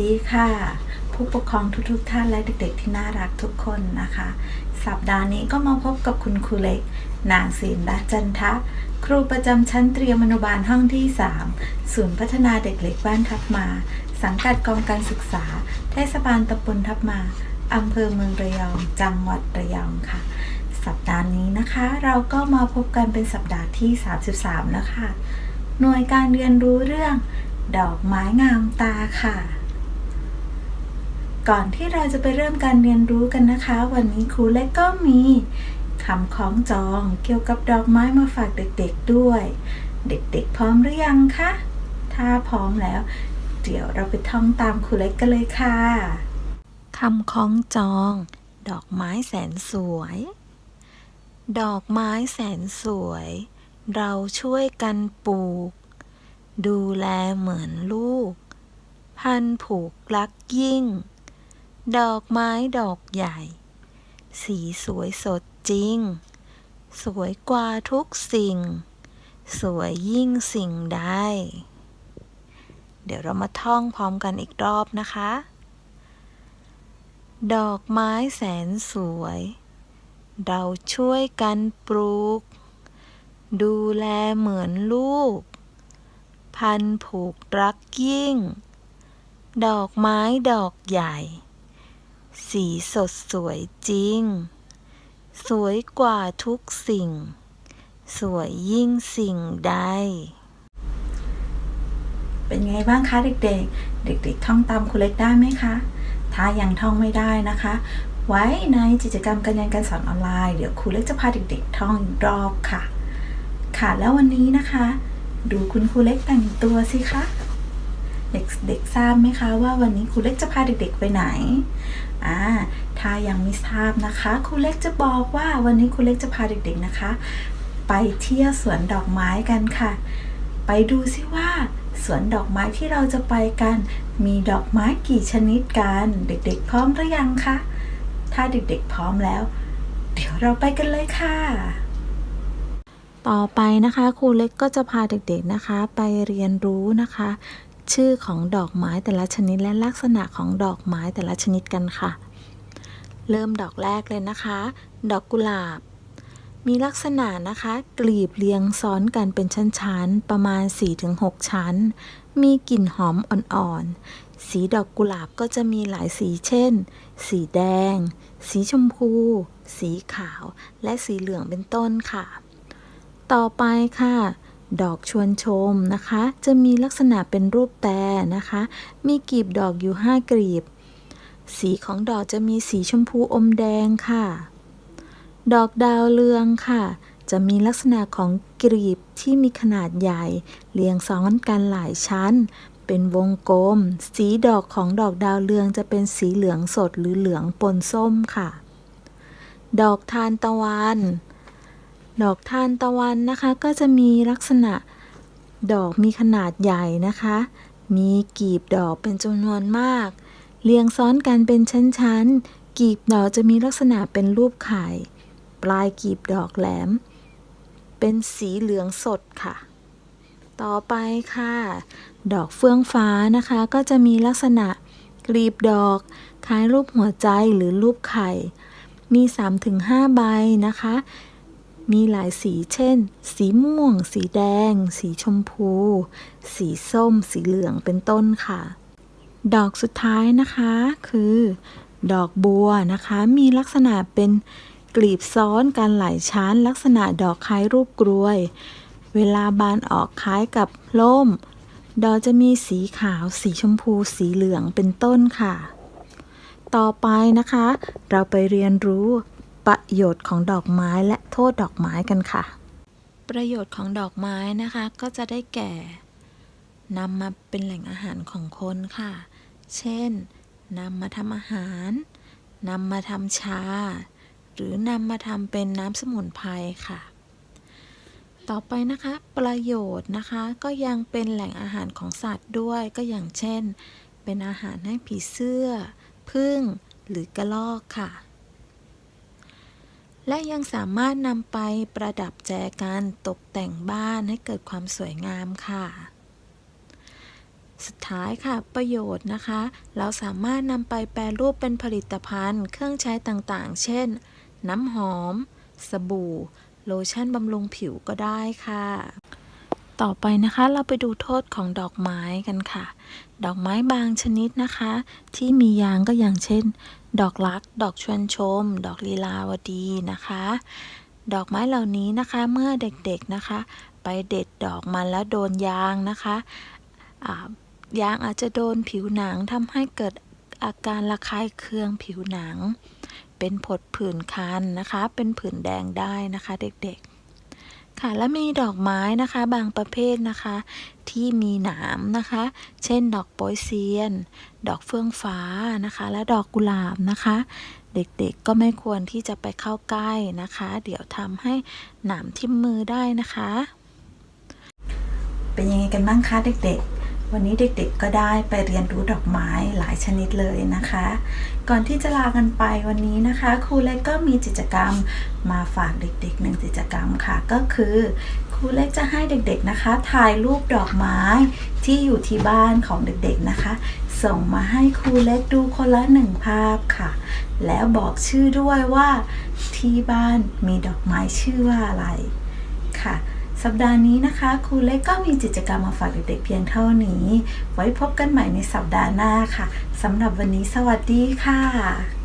ดีค่ะ ผู้ปกครองทุกๆทท่านและเด็กๆ ที่น่ารักทุกคนนะคะ สัปดาห์นี้ก็มาพบกับคุณครูเล็ก นางศิลป์รัตน์จันทะ ครูประจำชั้นเตรียมอนุบาลห้องที่ 3 ศูนย์พัฒนาเด็กเล็กบ้านทับมา สังกัดกองการศึกษา เทศบาลตำบลทับมาอำเภอเมืองระยอง จังหวัดระยองค่ะ สัปดาห์นี้นะคะ เราก็มาพบกันเป็นสัปดาห์ที่ 33 แล้วค่ะ หน่วยการเรียนรู้เรื่องดอกไม้งามตาค่ะ ก่อนที่เราจะไปเริ่มการเรียนรู้กันนะคะ วันนี้ครูเล็กก็มีคำคล้องจองเกี่ยวกับดอกไม้มาฝากเด็กๆด้วย เด็กๆ พร้อมหรือยังคะ ถ้าพร้อมแล้ว เดี๋ยวเราไปท่องตามครูเล็กกันเลยค่ะคำคล้องจอง ดอกไม้แสนสวย ดอกไม้แสนสวย เราช่วยกันปลูก ดูแลเหมือนลูก พันผูกรักยิ่ง ดอกไม้ดอกใหญ่ สีสวยสดจริง สวยกว่าทุกสิ่ง สวยยิ่งสิ่งใด เดี๋ยวเรามาท่องพร้อมกันอีกรอบนะคะ ดอกไม้แสนสวย เราช่วยกันปลูก ดูแลเหมือนลูก พันผูกรักยิ่ง ดอกไม้ดอกใหญ่ สีสดสวยจริง สวยกว่าทุกสิ่ง สวยยิ่งสิ่งใด เป็นไงบ้างคะเด็กๆ เด็กๆ ท่องตามครูเล็กได้ไหมคะ ถ้ายังท่องไม่ได้นะคะ ไว้ในกิจกรรมการเรียนการสอนออนไลน์ เดี๋ยวครูเล็กจะพาเด็กๆ ท่องอีกรอบค่ะ ค่ะแล้ววันนี้นะคะ ดูคุณครูเล็กแต่งตัวสิคะ เด็กๆทราบไหมคะว่าวันนี้ครูเล็กจะพาเด็กๆไปไหนอ่าถ้ายังไม่ทราบนะคะครูเล็กจะบอกว่าวันนี้ครูเล็กจะพาเด็กๆนะคะ ไปเที่ยวสวนดอกไม้กันค่ะ ไปดูซิว่า สวนดอกไม้ที่เราจะไปกัน มีดอกไม้กี่ชนิดกัน เด็กๆ พร้อมหรือยังคะถ้าเด็กๆพร้อมแล้ว เดี๋ยวเราไปกันเลยค่ะต่อไปนะคะครูเล็กก็จะพาเด็กๆนะคะ ไปเรียนรู้นะคะ ชื่อของดอกไม้แต่ละชนิดและลักษณะของดอกไม้แต่ละชนิดกันค่ะ เริ่มดอกแรกเลยนะคะ ดอกกุหลาบ มีลักษณะนะคะ กลีบเรียงซ้อนกันเป็นชั้นๆ ประมาณ 4-6 ชั้น มีกลิ่นหอมอ่อนๆ สีดอกกุหลาบก็จะมีหลายสีเช่น สีแดง สีชมพู สีขาว และสีเหลืองเป็นต้นค่ะ ต่อไปค่ะ ดอกชวนชมนะคะ จะมีลักษณะเป็นรูปแต่นะคะ มีกลีบดอกอยู่ 5กลีบ สีของดอกจะมีสีชมพูอมแดงค่ะ ดอกดาวเรืองค่ะ จะมีลักษณะของกลีบที่มีขนาดใหญ่ เรียงซ้อนกันหลายชั้น เป็นวงกลม สีดอกของดอกดาวเรืองจะเป็นสีเหลืองสดหรือเหลืองปนส้มค่ะ ดอกทานตะวัน ดอกทานตะวันนะคะก็จะมีลักษณะดอกมีขนาดใหญ่นะคะ มีกลีบดอกเป็นจำนวนมาก เรียงซ้อนกันเป็นชั้นๆกลีบดอกจะมีลักษณะเป็นรูปไข่ ปลายกลีบดอกแหลม เป็นสีเหลืองสดค่ะ ต่อไปค่ะ ดอกเฟื่องฟ้านะคะ ก็จะมีลักษณะกลีบดอก คล้ายรูปหัวใจหรือรูปไข่ มี 3-5 ใบนะคะ มีหลายสีเช่น สีม่วง สีแดง สีชมพู สีส้ม สีเหลืองเป็นต้นค่ะ ดอกสุดท้ายนะคะคือ ดอกบัวนะคะ มีลักษณะเป็นกลีบซ้อนกันหลายชั้น ลักษณะดอกคล้ายรูปกรวย เวลาบานออกคล้ายกับล่ม ดอกจะมีสีขาว สีชมพู สีเหลืองเป็นต้นค่ะ ต่อไปนะคะ เราไปเรียนรู้ ประโยชน์ของดอกไม้และโทษดอกไม้กันค่ะ ประโยชน์ของดอกไม้นะคะก็จะได้แก่นำมาเป็นแหล่งอาหารของคนค่ะ เช่นนำมาทำอาหารนำมาทำชา หรือนำมาทำเป็นน้ำสมุนไพรค่ะ ต่อไปนะคะ ประโยชน์นะคะก็ยังเป็นแหล่งอาหารของสัตว์ด้วยก็อย่างเช่น เป็นอาหารให้ผีเสื้อผึ้งหรือกระรอกค่ะ และยังสามารถนำไปประดับแจกันตกแต่งบ้านให้เกิดความสวยงามค่ะ สุดท้ายค่ะประโยชน์นะคะ เราสามารถนำไปแปรรูปเป็นผลิตภัณฑ์ เครื่องใช้ต่างๆ เช่น น้ำหอม สบู่ โลชั่นบำรุงผิวก็ได้ค่ะ ต่อไปนะคะเราไปดูโทษของดอกไม้กันค่ะ ดอกไม้บางชนิดนะคะ ที่มียางก็อย่างเช่น ดอกรัก ดอกชวนชม ดอกลีลาวดีนะคะ ดอกไม้เหล่านี้นะคะเมื่อเด็กๆนะคะ ไปเด็ดดอกมันแล้วโดนยางนะคะยางอาจจะโดนผิวหนังทำให้เกิดอาการระคายเคืองผิวหนัง เป็นผดผื่นคันนะคะ เป็นผื่นแดงได้นะคะเด็กๆ ค่ะ และมีดอกไม้นะคะบางประเภทนะคะ ที่มีหนามนะคะ เช่น ดอกโปยเซียน ดอกเฟื่องฟ้านะคะ และดอกกุหลาบนะคะ เด็กๆก็ไม่ควรที่จะไปเข้าใกล้นะคะ เดี๋ยวทำให้หนามทิ่มมือได้นะคะ เป็นยังไงกันบ้างคะเด็กๆ วันนี้เด็กๆก็ได้ไปเรียนรู้ดอกไม้หลายชนิดเลยนะคะ ก่อนที่จะลากันไปวันนี้นะคะ ครูเล็กก็มีกิจกรรมมาฝากเด็กๆหนึ่งกิจกรรมค่ะ ก็คือครูเล็กจะให้เด็กๆนะคะ ถ่ายรูปดอกไม้ที่อยู่ที่บ้านของเด็กๆนะคะ ส่งมาให้ครูเล็กดูคนละหนึ่งภาพค่ะ แล้วบอกชื่อด้วยว่าที่บ้านมีดอกไม้ชื่อว่าอะไรค่ะ สัปดาห์นี้นะคะครูเล็กก็มีกิจกรรมมาฝากเด็กๆเพียงเท่านี้ ไว้พบกันใหม่ในสัปดาห์หน้าค่ะสำหรับวันนี้สวัสดีค่ะ